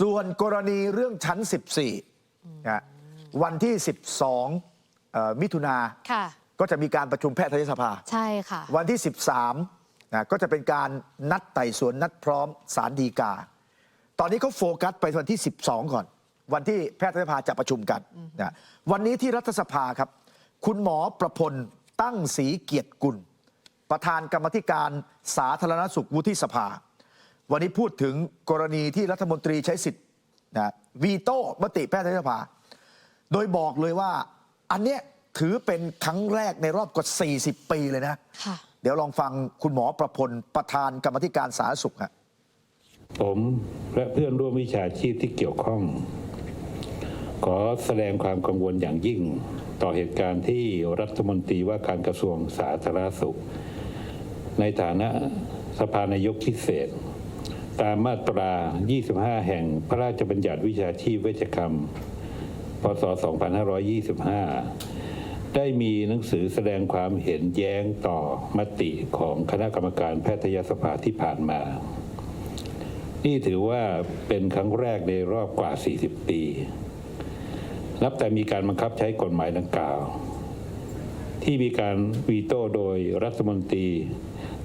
ส่วนกรณีเรื่องชั้น 14นะวันที่ 12เอ่อมิถุนาค่ะ ก็จะมีการประชุมแพทยสภา ใช่ค่ะ วันที่ 13นะก็จะเป็นการนัดไต่สวนนัดพร้อมสารดีกา ตอนนี้เขาโฟกัสไปวันที่ 12 ก่อน วันที่แพทยสภาจะประชุมกันนะวันนี้ที่รัฐสภาครับ คุณหมอประพลตั้งศรีเกียรติกุล ประธานกรรมธิการสาธารณสุขวุฒิสภา วันนี้พูดถึงกรณีที่รัฐมนตรีใช้สิทธิ์นะวีโต้มติแพทยสภา โดยบอกเลยว่า อันเนี้ยถือเป็นครั้งแรกในรอบกว่า 40 ปีเลยนะค่ะเดี๋ยวลองฟังคุณหมอประพล ประธานกรรมธิการสาธารณสุขฮะผมและเพื่อนร่วมวิชาชีพที่เกี่ยวข้อง ขอแสดงความกังวลอย่างยิ่ง ต่อเหตุการณ์ที่รัฐมนตรีว่าการกระทรวงสาธารณสุข ในฐานะสภานายกพิเศษ ตามมาตรา 25 แห่งพระราชบัญญัติวิชาชีพเวชกรรม พศ 2525 ได้มีหนังสือแสดงความเห็นแย้งต่อมติของคณะกรรมการแพทยสภาที่ผ่านมา นี่ถือว่าเป็นครั้งแรกในรอบกว่า 40 ปี นับแต่มีการบังคับใช้กฎหมายดังกล่าว ที่มีการวีโต้โดยรัฐมนตรี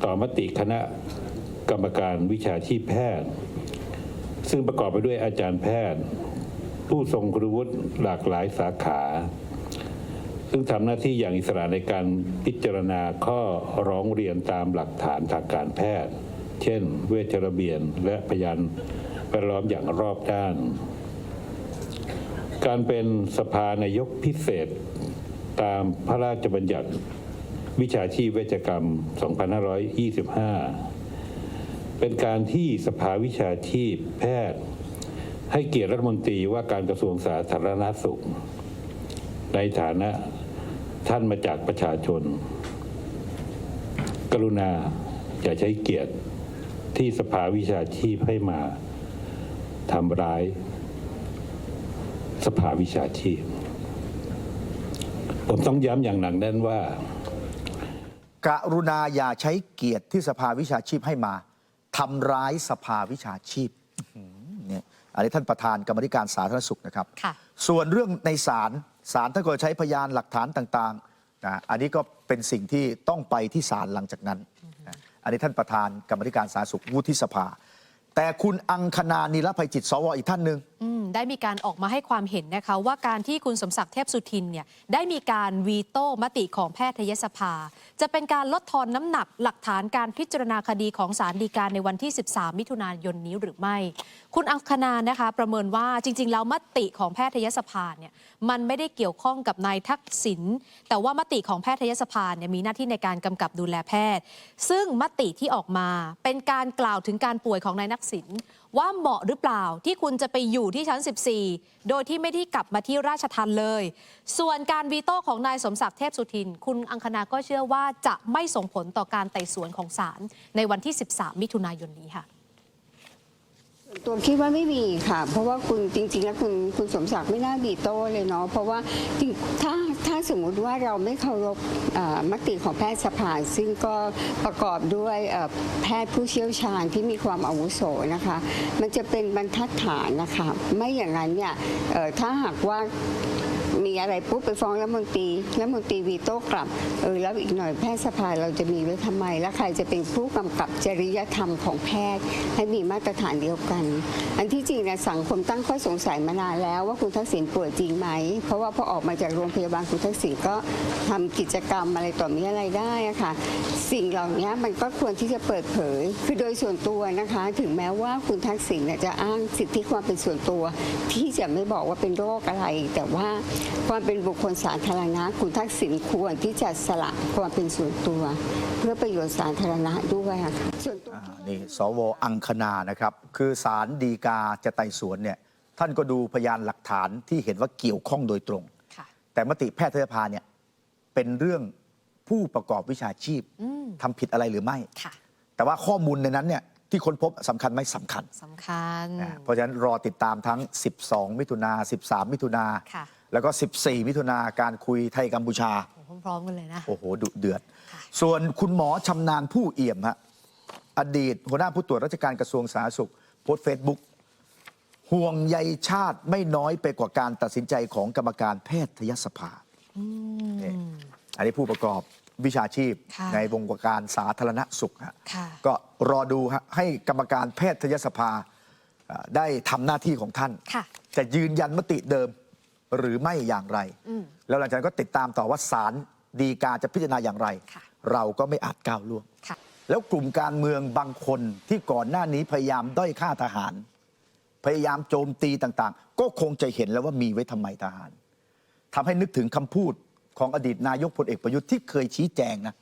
ต่อมติคณะ กรรมการวิชาชีพแพทย์ ซึ่งประกอบไปด้วยอาจารย์แพทย์ ผู้ทรงคุณวุฒิหลากหลายสาขา ซึ่งทำหน้าที่อย่างอิสระในการพิจารณาข้อร้องเรียนตามหลักฐานทางการแพทย์ เช่น เวชระเบียนและพยานแวดล้อมอย่างรอบด้าน การเป็นสภานายกพิเศษตามพระราชบัญญัติวิชาชีพเวชกรรม 2525 เป็นการที่สภาวิชาชีพแพทย์ ให้เกียรติรัฐมนตรีว่าการกระทรวงสาธารณสุข ในฐานะท่านมาจากประชาชน กรุณาอย่าใช้เกียรติที่สภาวิชาชีพให้มาทำร้าย สภาวิชาชีพ ผมต้องย้ำอย่างหนักแน่นว่ากรุณาอย่าใช้เกียรติที่สภาวิชาชีพให้มา ทำร้ายสภาวิชาชีพอื้อหือเนี่ยอันนี้ท่านประธานกรรมธิการสาธารณสุขนะครับค่ะส่วนเรื่องในศาลศาลถ้าเกิดใช้พยานหลักฐานต่างๆนะอันนี้ก็เป็นสิ่งที่ต้องไปที่ศาลหลังจากนั้นนะอันนี้ท่านประธานกรรมธิการสาธารณสุขวุฒิสภา แต่คุณอังคณานิรภัยจิตสวอีกท่านหนึ่งอืม ได้มีการออกมาให้ความเห็นนะคะว่าการที่คุณสมศักดิ์เทพสุทินเนี่ยได้มีการวีโต้มติของแพทยสภา จะเป็นการลดทอนน้ำหนักหลักฐานการพิจารณาคดีของศาลฎีกาในวันที่ 13 มิถุนายนนี้หรือไม่ คุณอังคณานะคะ ประเมินว่าจริง ๆ แล้วมติของแพทยสภาเนี่ยมันไม่ได้เกี่ยวข้องกับนายทักษิณแต่ว่ามติของแพทยสภาเนี่ยมีหน้าที่ในการกำกับดูแลแพทย์ ซึ่งมติที่ออกมาเป็นการกล่าวถึงการป่วยของนายนักษิณ ว่าเหมาะหรือเปล่าที่คุณจะไปอยู่ที่ชั้น 14 โดยที่ไม่ได้กลับมาที่ราชทันเลย ส่วนการวีโต้ของนายสมศักดิ์เทพสุทิน คุณอังคณาก็เชื่อว่าจะไม่ส่งผลต่อการไต่สวนของศาลในวันที่ 13 มิถุนายนนี้ค่ะ ตัวคิดว่าไม่มีค่ะ เพราะว่าคุณจริง ๆ แล้วคุณคุณสมศักดิ์ไม่น่าบีโต้เลยเนาะเพราะว่าจริงถ้าถ้าสมมุติว่าเราไม่เคารพมติของแพทยสภาซึ่งก็ประกอบด้วยแพทย์ผู้เชี่ยวชาญที่มีความอาวุโสนะคะ มันจะเป็นบรรทัดฐานนะคะ ไม่อย่างนั้นเนี่ยถ้าหากว่า มีอะไรปุ๊บไปฟ้องรัฐมนตรีรัฐมนตรีวีโต้กลับเออแล้วอีกหน่อยแพทยสภาเราจะมีไว้ทำไม แล้วใครจะเป็นผู้กำกับจริยธรรมของแพทย์ ให้มีมาตรฐานเดียวกัน อันที่จริงนะสังคมตั้งข้อสงสัยมานานแล้วว่าคุณทักษิณป่วยจริงไหม เพราะว่าพอออกมาจากโรงพยาบาลคุณทักษิณก็ทำกิจกรรมอะไรต่อมีอะไรได้ะค่ะสิ่งเหล่านี้มันก็ควรที่จะเปิดเผย คือโดยส่วนตัวนะคะ ถึงแม้ว่าคุณทักษิณเนี่ยจะอ้างสิทธิความเป็นส่วนตัว ที่จะไม่บอกว่าเป็นโรคอะไร แต่ว่าความเป็นบุคคลสาธารณะ คุณทักษิณควรที่จะสละความเป็นส่วนตัว เพื่อประโยชน์สาธารณะด้วยอะค่ะส่วนตัวอ่านี่สวอังคณานะครับ คือสารดีกาจะไต่สวนเนี่ยท่านก็ดูพยานหลักฐานที่เห็นว่าเกี่ยวข้องโดยตรงค่ะแต่มติแพทยสภาเนี่ยเป็นเรื่องผู้ประกอบวิชาชีพอืมทำผิดอะไรหรือไม่ค่ะแต่ว่าข้อมูลในนั้นเนี่ยที่ค้นพบสำคัญไหมสำคัญสำคัญนะเพราะฉะนั้นรอติดตามทั้ง 12 มิถุนา13 มิถุนาค่ะ แล้วก็ 14 มิถุนาการคุยไทยกัมพูชาโอ้พร้อมๆกันเลยนะ โอ้โหดุเดือดค่ะส่วนคุณหมอชำนาญผู้เอี่ยมฮะอดีตหัวหน้าผู้ตรวจราชการกระทรวงสาธารณสุขโพสต์เฟซบุ๊กโห่วงใยชาติไม่น้อยไปกว่าการตัดสินใจของกรรมการแพทยสภานี่อันนี้ผู้ประกอบวิชาชีพค่ะในวงการสาธารณสุขฮะค่ะก็รอดูฮะให้กรรมการแพทยสภาเอ่อได้ทำหน้าที่ของท่านค่ะจะยืนยันมติเดิม หรือไม่อย่างไรอืมแล้วหลังจากนั้นก็ติดตามต่อว่าศาลดีกาจะพิจารณาอย่างไรค่ะเราก็ไม่อาจก้าวล่วงค่ะแล้วกลุ่มการเมืองบางคนที่ก่อนหน้านี้พยายามด้อยค่าทหาร พยายามโจมตีต่างๆ ก็คงจะเห็นแล้วว่ามีไว้ทำไมทหารทำให้นึกถึงคำพูดของอดีตนายกพลเอกประยุทธ์ที่เคยชี้แจงนะ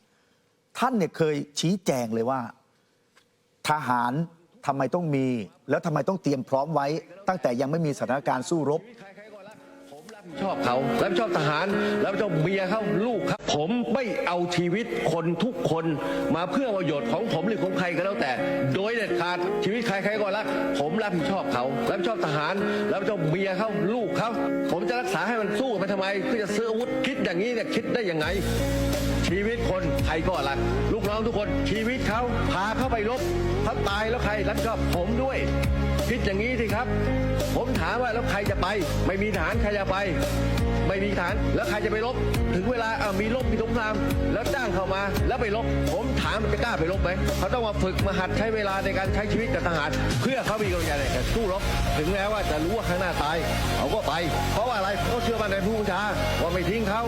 ท่านเนี่ยเคยชี้แจงเลยว่า ทหารทำไมต้องมี แล้วทำไมต้องเตรียมพร้อมไว้ ตั้งแต่ยังไม่มีสถานการณ์สู้รบ ชอบเขารับผิดชอบทหารรับผิดชอบเมียเขาลูกครับผมไม่เอาชีวิตคนทุกคนมาเพื่อประโยชน์ของผมหรือของใครก็แล้วแต่ โดยเด็ดขาดชีวิตใครใครก็รัก ผมรับผิดชอบเขารับผิดชอบทหารรับผิดชอบเมียเขาลูกเขาผมจะรักษาให้มันสู้ไปทำไมเพื่อจะซื้ออาวุธคิดอย่างนี้เนี่ยคิดได้ยังไงชีวิตคนใครก็รัก ลูกน้องทุกคนชีวิตเขาพาเข้าไปรบเขาตายแล้วใครรับผิดชอบผมด้วย คิดอย่างนี้สิครับ ผมถามว่าแล้วใครจะไป ไม่มีทหารใครจะไป ไม่มีทหารแล้วใครจะไปรบ ถึงเวลาเอามีรบมีสงคราม แล้วจ้างเข้ามาแล้วไปรบ ผมถามมันจะกล้าไปรบไหมเขาต้องมาฝึกมาหัดใช้เวลาในการใช้ชีวิตกับทหาร เพื่อเขามีกำลังใจในการสู้รบ ถึงแม้ว่าจะรู้ว่าข้างหน้าตายเขาก็ไป เพราะว่าอะไรเขาเชื่อมั่นในผู้บัญชาว่าไม่ทิ้งเขา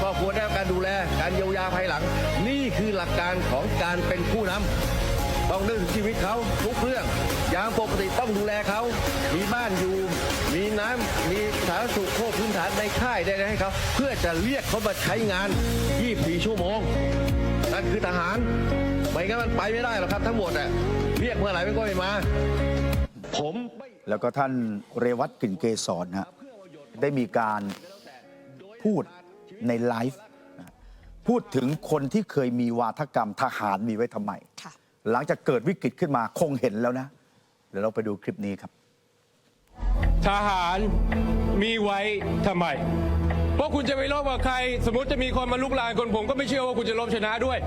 ครอบครัวได้รับการดูแลการเยียวยาภายหลัง นี่คือหลักการของการเป็นผู้นำ ต้องนึกถึงชีวิตเขาทุกเรื่องอย่างปกติต้องดูแลเขา มีบ้านอยู่ มีน้ำ มีสาธารณสุขโภคพื้นฐานในค่ายได้ให้เขาเพื่อจะเรียกเขามาใช้งาน 24 ชั่วโมง นั่นคือทหาร ไม่งั้นมันไปไม่ได้หรอกครับ ทั้งหมดอะเรียกเมื่อไหร่มันก็ไม่มา ผมไม่แล้วก็ท่านเรวัตกลิ่นเกษรฮะได้มีการพูดในไลฟ์นะพูดถึงคนที่เคยมีวาทกรรมทหารมีไว้ทำไมค่ะ หลังจากเกิดวิกฤตขึ้นมาคงเห็นแล้วนะ เดี๋ยวเราไปดูคลิปนี้ครับ ทหารมีไว้ทำไม เพราะคุณจะไปรบกับใคร สมมติจะมีคนมาลุกลานคนผมก็ไม่เชื่อว่าคุณจะลบชนะด้วย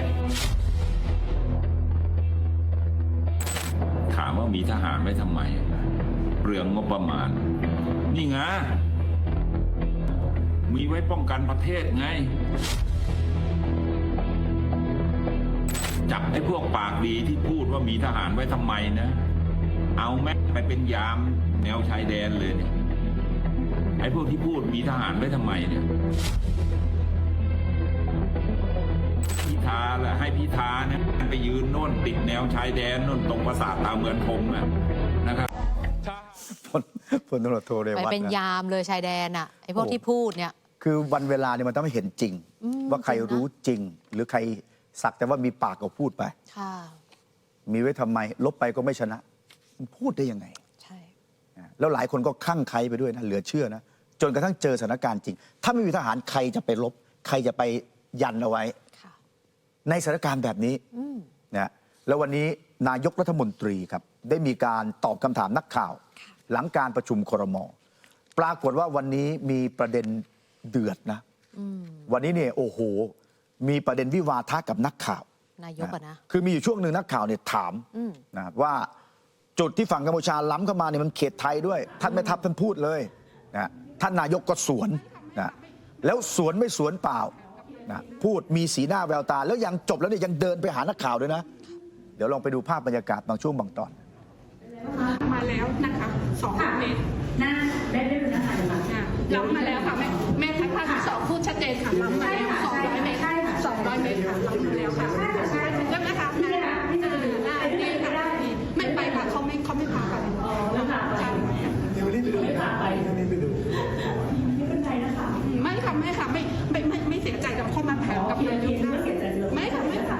ถามว่ามีทหารไว้ทำไม เปลืองงบประมาณ นี่ไงมีไว้ป้องกันประเทศไง จับไอ้พวกปากดีที่พูดว่ามีทหารไว้ทำไมนะ เอาแม่งไปเป็นยามแนวชายแดนเลยเนี่ยไอ้พวกที่พูดมีทหารไว้ทำไมเนี่ยพิธาแหละให้พิธาเนี่ยไปยืนโน่นติดแนวชายแดนโน่นตรงปราสาทตาเหมือนพงอะนะครับพลพลตำรวจโทเรไปวัตเป็นนะยามเลยชายแดนอะไอ้พวกโอ้ที่พูดเนี่ย คือวันเวลาเนี่ยมันต้องให้เห็นจริงอืมว่าใครจริงนะรู้จริง หรือใคร สักแต่ว่ามีปากก็พูดไป ค่ะ มีไว้ทำไม ลบไปก็ไม่ชนะมันพูดได้ยังไงใช่นะแล้วหลายคนก็คลั่งไคล้ไปด้วยนะเหลือเชื่อนะจนกระทั่งเจอสถานการณ์จริง ถ้าไม่มีทหารใครจะไปลบ ใครจะไปยันเอาไว้ ค่ะ ในสถานการณ์แบบนี้อืม นะแล้ววันนี้นายกรัฐมนตรีครับ ได้มีการตอบคำถามนักข่าวหลังการประชุมครม ปรากฏว่าวันนี้มีประเด็นเดือดนะอืมวันนี้เนี่ยโอ้โห มีประเด็นวิวาทะกับนักข่าวนายกอะนะ คือมีอยู่ช่วงหนึ่งนักข่าวเนี่ยถามอืม นะว่าจุดที่ฝั่งกัมพูชาล้ำเข้ามาเนี่ยมันเขตไทยด้วย ท่านไม่ทับท่านพูดเลยนะท่านนายกก็สวนนะแล้วสวนไม่สวนเปล่านะพูดมีสีหน้าแววตา แล้วยังจบแล้วเนี่ยยังเดินไปหานักข่าวด้วยนะ เดี๋ยวลองไปดูภาพบรรยากาศบางช่วงบางตอน มาแล้วนะคะสองเมตรหน้าได้ได้ดูนะคะเดี๋ยวมาค่ะล้ำมาแล้วค่ะแม่แม่ทักท่านสองพูดชัดเจนค่ะล้ำมาแล้วสองร้อยเมตรส องร้อยเมตรค่ะล้ำมาแล้วค่ะแล้วนะคะแม่ที่จะดูได้ดีค่ะดีไม่ไปค่ะเขาไม่เขาไม่พาไปค่ะใช่ไม่ผ่าไปดูไม่เป็นไรนะคะไม่ค่ะแม่ค่ะไม่ไม่ไม่ไม่เสียใจกับข้ามาแผนกับนายกนะไม่ค่ะไม่ค่ะ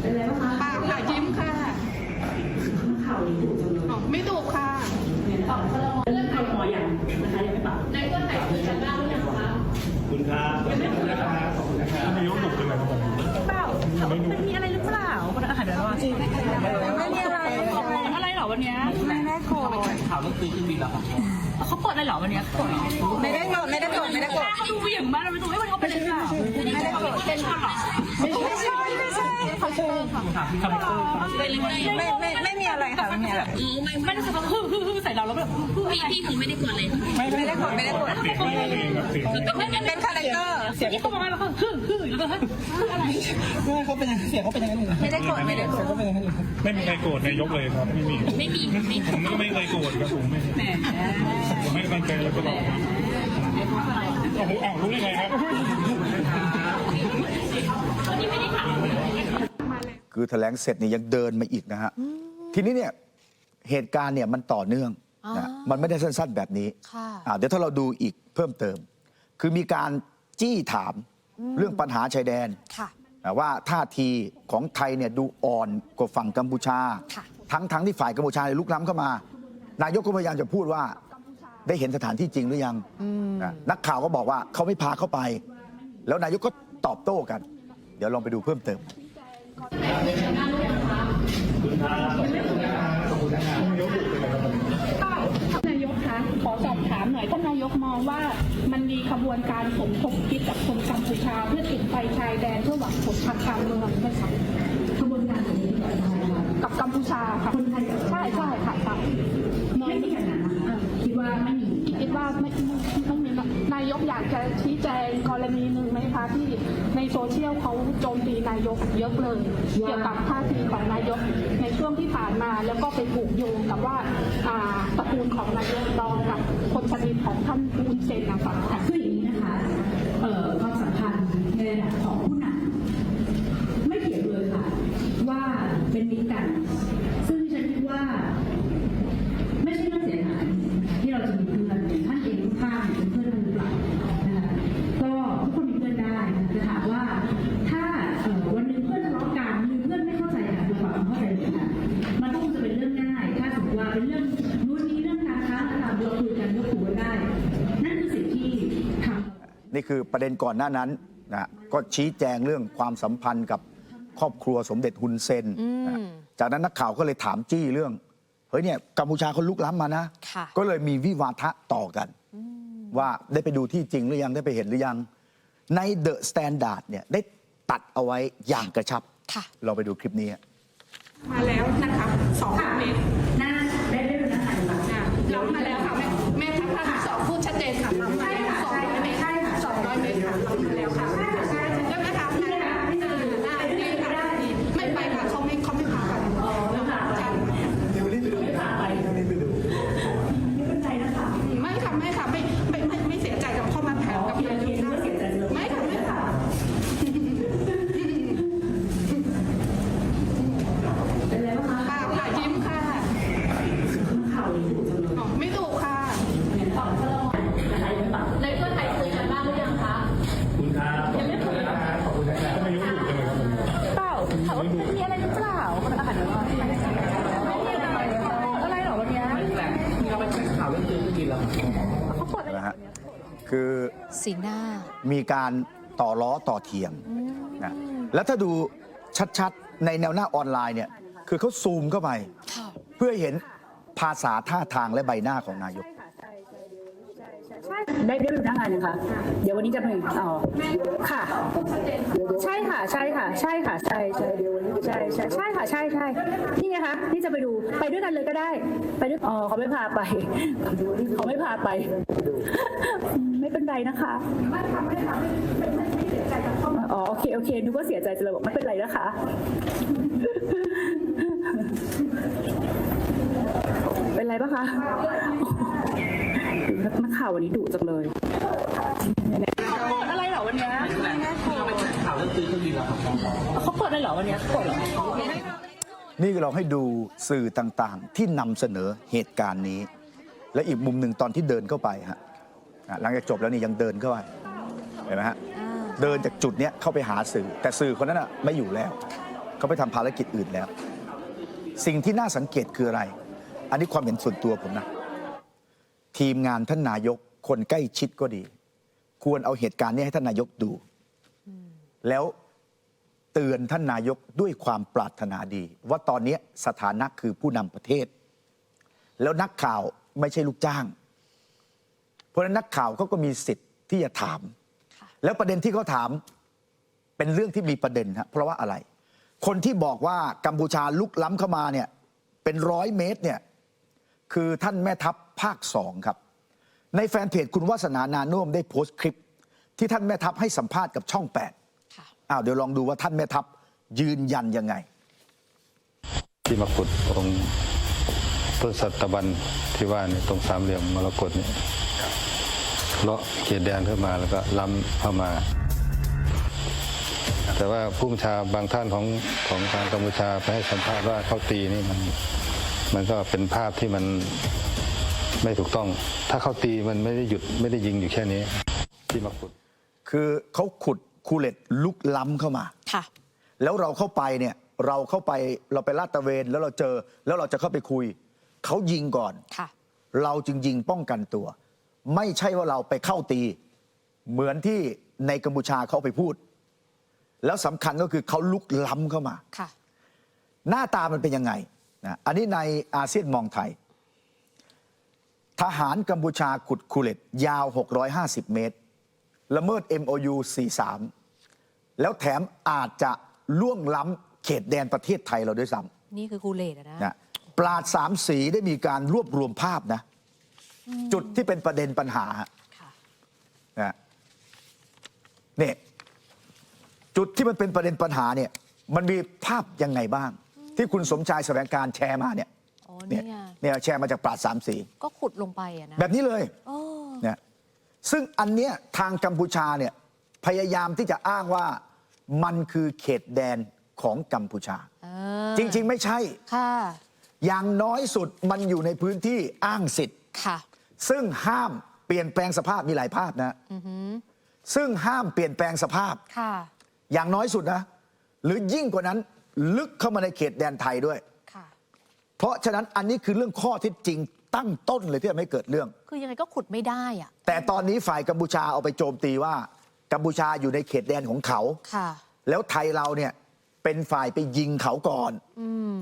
เป็นไรบ้างคะปากค่ะยิ้มค่ะข่าวนี้ถูกจังเลยไม่ดุค่ะ เรื่องใครหมออย่างนะคะยังไม่ปรับ ในเรื่องไหนคือจะเล่าอย่างคะ เปล่ามันมีอะไรหรือเปล่าคนอาหารเดี๋ยวเราจริงไม่มีอะไรอะไรเหรอวันนี้ไม่ได้โกรธข่าวเรื่องตีขึ้นบินแล้วเขากดอะไรเหรอ วันนี้กดไม่ได้กดไม่ได้กดไม่ได้กดเขาดูเหวี่ยงมากเลยไม่รู้ว่าวันนี้เขาไปเลยค่ะไม่ได้กดเป็นเหรอไม่ใช่ไม่ใช่คาเตอร์ค่ะคาแรคเตอร์ค่ะไม่ไม่ อะไรค่ะไม่มีอะไรไม่ไม่ได้แบบฮึ่ฮึ่ใส่เราแล้วแบบพี่พี่คือไม่ได้กดเลยไม่ไม่ได้กดไม่ได้กดเป็นคาแรคเตอร์เสียงเข้ามาแล้วก็ฮึ่ฮึ่แล้วก็อะไรไม่เขาเป็นยังไงเสียงเขาเป็นยังไงไม่ได้กดไม่ได้กดเขาเป็นยังไงไม่มีใครโกรธนายกเลยครับไม่มีไม่มีไม่ผมก็ไม่เคยโกรธครับผมไม่แหมผมให้กำลังใจเราตลอดครับโอ้โหอ้าวรู้ได้ไงครับคือแถลงเสร็จเนี่ยยังเดินมาอีกนะฮะ ทีนี้เนี่ยเหตุการณ์เนี่ยมันต่อเนื่องนะอ่ามันไม่ได้สั้น ๆแบบนี้ค่ะอ่าเดี๋ยวถ้าเราดูอีกเพิ่มเติม คือมีการจี้ถามเรื่องปัญหาชายแดนค่ะนะว่าท่าทีของไทยเนี่ยดูอ่อนกว่าฝั่งกัมพูชาค่ะทั้งทั้งที่ฝ่ายกัมพูชาเนี่ยลุกล้ำเข้ามา นายกก็พยายามจะพูดว่าได้เห็นสถานที่จริงหรือยังนะนักข่าวก็บอกว่าเขาไม่พาเข้าไป แล้วนายกก็ตอบโต้กัน เดี๋ยวลองไปดูเพิ่มเติม นายกคะขอสอบถามหน่อยท่านนายกมองว่ามันมีขบวนการสมคบคิดกับคนกัมพูชาเพื่อติดไฟชายแดนเพื่อหวังผลทางการเมืองไหมคะขบวนการแบบนี้กับกัมพูชาค่ะคนไทยใช่ใช่ค่ะค่ะไม่มีขนาดนั้นนะคะคิดว่าไม่มีคิดว่าไม่ไม่ไม่มีนายก อยากจะชี้แจงกรณีหนึ่งไหมคะที่ในโซเชียลเขาโจมตีนายกเยอะเลย เกี่ยวกับท่าทีของนายกในช่วงที่ผ่านมา แล้วก็ไปผูกโยงกับว่าอ่าตระกูลของนายกรองกับคนสนิทของท่านคุณเซนนะคะคืออย่างนี้นะคะเอ่อความสัมพันธ์ในระดับของผู้นำไม่เกี่ยวเลยค่ะว่าเป็นมิตรกัน ซึ่งดิฉันคิดว่า นี่คือประเด็นก่อนหน้านั้นนะก็ชี้แจงเรื่องความสัมพันธ์กับครอบครัวสมเด็จฮุนเซนนะจากนั้นนักข่าวก็เลยถามจี้เรื่องเฮ้ยเนี่ยกัมพูชาเขาลุกล้ำมานะ ค่ะ ก็เลยมีวิวาทะต่อกัน ว่าได้ไปดูที่จริงหรือยังได้ไปเห็นหรือยัง ในเดอะสแตนดาร์ดเนี่ยได้ตัดเอาไว้อย่างกระชับ ค่ะ เราไปดูคลิปนี้มาแล้วนะคะสองเมตร น่าได้ได้ดูนะคะดีกว่า ล้ำมาแล้วค่ะแม่แม่ทัพภาคที่สองพูดชัดเจนค่ะล้ำมาแล้วสองร้อยเมตรสองร้อยเมตรค่ะล้ำมาแล้วค่ะได้ไหมคะได้ค่ะได้ดีค่ะดีไม่ไปค่ะเขาไม่เขาไม่พาไปใช่ไม่ค่ะไม่ค่ะไม่ไม่ไม่ไม่เสียใจกับเข้ามาแผนกับนายกไม่ค่ะไม่ค่ะค่ะค่ะยิ้มค่ะอ๋อไม่ถูกค่ะ ในเพื่อไทยคุยกันบ้างหรือยังคะ คุณครับขอบคุณครับขอบคุณครับนายกอยู่จังเลยครับผม เปล่าถามว่ามีอะไรหรือเปล่าคนอาหารหรือว่าไม่มีอะไรอะไรหรอวันเนี้ย นะฮะคือ สีหน้า มีการต่อล้อต่อเทียมนะแล้วถ้าดูชัดๆ ในแนวหน้าออนไลน์เนี่ยคือเขาซูมเข้าไปค่ะเพื่อเห็นภาษาท่าทางและใบหน้าของนายกได้ได้ดูหน้างานยังคะเดี๋ยววันนี้จะไปอ๋อค่ะ ใช่ค่ะ ใช่ค่ะ ใช่ค่ะ ใช่ใช่เดี๋ยววันนี้ใช่ใช่ใช่ค่ะ ใช่ใช่นี่ไงคะนี่จะไปดูไปด้วยกันเลยก็ได้ ไปด้วยอ๋อเขาไม่พาไปเขาไม่พาไป ไม่เป็นไรนะคะอ๋อโอเคโอเคนึกว่าเสียใจจะเลยบอกไม่เป็นไรนะคะเป็นไรปะคะนักข่าววันนี้ดุจังเลยอะไรหรอวันเนี้ยเขาเปิดอะไรหรอวันเนี้ยเขาเปิดเหรอนี่เราให้ดูสื่อต่างๆ ที่นำเสนอเหตุการณ์นี้ และอีกมุมหนึ่งตอนที่เดินเข้าไปฮะ อะหลังจากจบแล้วนี่ยังเดินเข้าไปเห็นไหมฮะอ่าเดินจากจุดเนี้ยเข้าไปหาสื่อ แต่สื่อคนนั้นอะไม่อยู่แล้ว เขาไปทำภารกิจอื่นแล้ว สิ่งที่น่าสังเกตคืออะไร อันนี้ความเห็นส่วนตัวผมนะ ทีมงานท่านนายกคนใกล้ชิดก็ดี ควรเอาเหตุการณ์นี้ให้ท่านนายกดู แล้วเตือนท่านนายกด้วยความปรารถนาดี ว่าตอนนี้สถานะคือผู้นำประเทศ แล้วนักข่าวไม่ใช่ลูกจ้าง เพราะฉะนั้นนักข่าวเขาก็มีสิทธิ์ที่จะถาม แล้วประเด็นที่เขาถามเป็นเรื่องที่มีประเด็นฮะเพราะว่าอะไร คนที่บอกว่ากัมพูชาลุกล้ำเข้ามาเนี่ยเป็นร้อยเมตรเนี่ยคือท่านแม่ทัพภาคสองครับ ในแฟนเพจคุณวาสนานานุ่วมได้โพสต์คลิป ที่ท่านแม่ทัพให้สัมภาษณ์กับช่องแปดค่ะอ้าวเดี๋ยวลองดูว่าท่านแม่ทัพยืนยันยังไง ที่มาขุดตรง ต้นสัตบันที่ว่าเนี่ยตรงสามเหลี่ยมมรกตเนี่ยเลาะเขตแดนเข้ามาแล้วก็ล้ำเข้ามา แต่ว่าผู้บัญชาบางท่านของของทางกัมพูชาไปให้สัมภาษณ์ว่าเขาตีนี่มันมันก็เป็นภาพที่มันไม่ถูกต้อง ถ้าเขาตีมันไม่ได้หยุดไม่ได้ยิงอยู่แค่นี้ ที่มาขุด คือเขาขุดคูเลตลุกล้ำเข้ามา ค่ะ แล้วเราเข้าไปเนี่ย เราเข้าไปเราไปลาดตระเวนแล้วเราเจอแล้วเราจะเข้าไปคุย เขายิงก่อน ค่ะ เราจึงยิงป้องกันตัว ไม่ใช่ว่าเราไปเข้าตี เหมือนที่ในกัมพูชาเขาไปพูด แล้วสำคัญก็คือเขาลุกล้ำเข้ามา ค่ะ หน้าตามันเป็นยังไงนะอันนี้ในอาเซียนมองไทย ทหารกัมพูชาขุดคูเลตยาว 650 เมตร ละเมิด MOU 43 แล้วแถมอาจจะล่วงล้ำเขตแดนประเทศไทยเราด้วยซ้นี่คือกูเลตอะนะำนะ ปราดสามสีได้มีการรวบรวมภาพนะ จุดที่เป็นประเด็นปัญหาค่ะนะเนี่ยจุดที่มันเป็นประเด็นปัญหาเนี่ย มันมีภาพยังไงบ้าง ที่คุณสมชายแสวงการแชร์มาเนี่ยอ๋อเนี่นี่ยไงเนี่ยแชร์มาจากปราดสามสีก็ขุดลงไปอะนะแบบนี้เลยโอ้เนี่ยซึ่งอันเนี้ยทางกัมพูชาเนี่ยพยายามที่จะอ้างว่ามันคือเขตแดนของกัมพูชาเออจริง ๆ ไม่ใช่ค่ะ อย่างน้อยสุดมันอยู่ในพื้นที่อ้างสิทธิ์ค่ะ ซึ่งห้ามเปลี่ยนแปลงสภาพมีหลายภาพนะอือหือซึ่งห้ามเปลี่ยนแปลงสภาพ ค่ะ อย่างน้อยสุดนะ หรือยิ่งกว่านั้นลึกเข้ามาในเขตแดนไทยด้วย ค่ะ เพราะฉะนั้นอันนี้คือเรื่องข้อเที่จริงตั้งต้นเลยที่ทำให้เกิดเรื่อง คือยังไงก็ขุดไม่ได้อะแต่ตอนนี้ฝ่ายกัมพูชาเอาไปโจมตีว่ากัมพูชาอยู่ในเขตแดนของเขา ค่ะ แล้วไทยเราเนี่ยเป็นฝ่ายไปยิงเขาก่อน อืม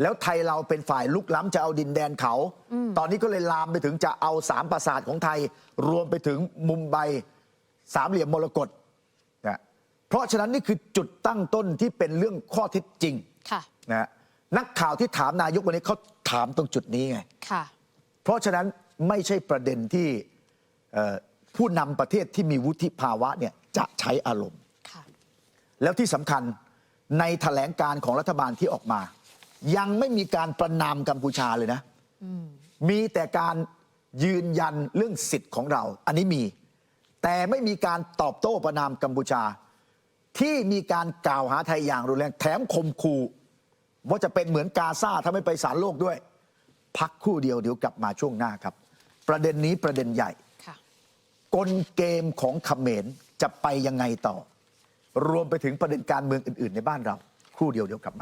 แล้วไทยเราเป็นฝ่ายลุกล้ำจะเอาดินแดนเขาอืมตอนนี้ก็เลยลามไปถึงจะเอาสามปราสาทของไทย รวมไปถึงมุมไบสามเหลี่ยมมรกตนะเพราะฉะนั้นนี่คือจุดตั้งต้นที่เป็นเรื่องข้อเท็จจริงค่ะนะนักข่าวที่ถามนายกวันนี้เขาถามตรงจุดนี้ไงค่ะเพราะฉะนั้นไม่ใช่ประเด็นที่เอ่อผู้นำประเทศที่มีวุฒิภาวะเนี่ยจะใช้อารมณ์ค่ะแล้วที่สำคัญในแถลงการของรัฐบาลที่ออกมา ยังไม่มีการประนามกัมพูชาเลยนะอืมมีแต่การยืนยันเรื่องสิทธิ์ของเรา อันนี้มี แต่ไม่มีการตอบโต้ประนามกัมพูชา ที่มีการกล่าวหาไทยอย่างรุนแรงแถมข่มขู่ว่าจะเป็นเหมือนกาซาถ้าไม่ไปศาลโลกด้วย พักครู่เดียวเดี๋ยวกลับมาช่วงหน้าครับ ประเด็นนี้ประเด็นใหญ่ค่ะกลเกมของเขมรจะไปยังไงต่อ รวมไปถึงประเด็นการเมืองอื่น ๆ ในบ้านเราครู่เดียวเดี๋ยวกลับมา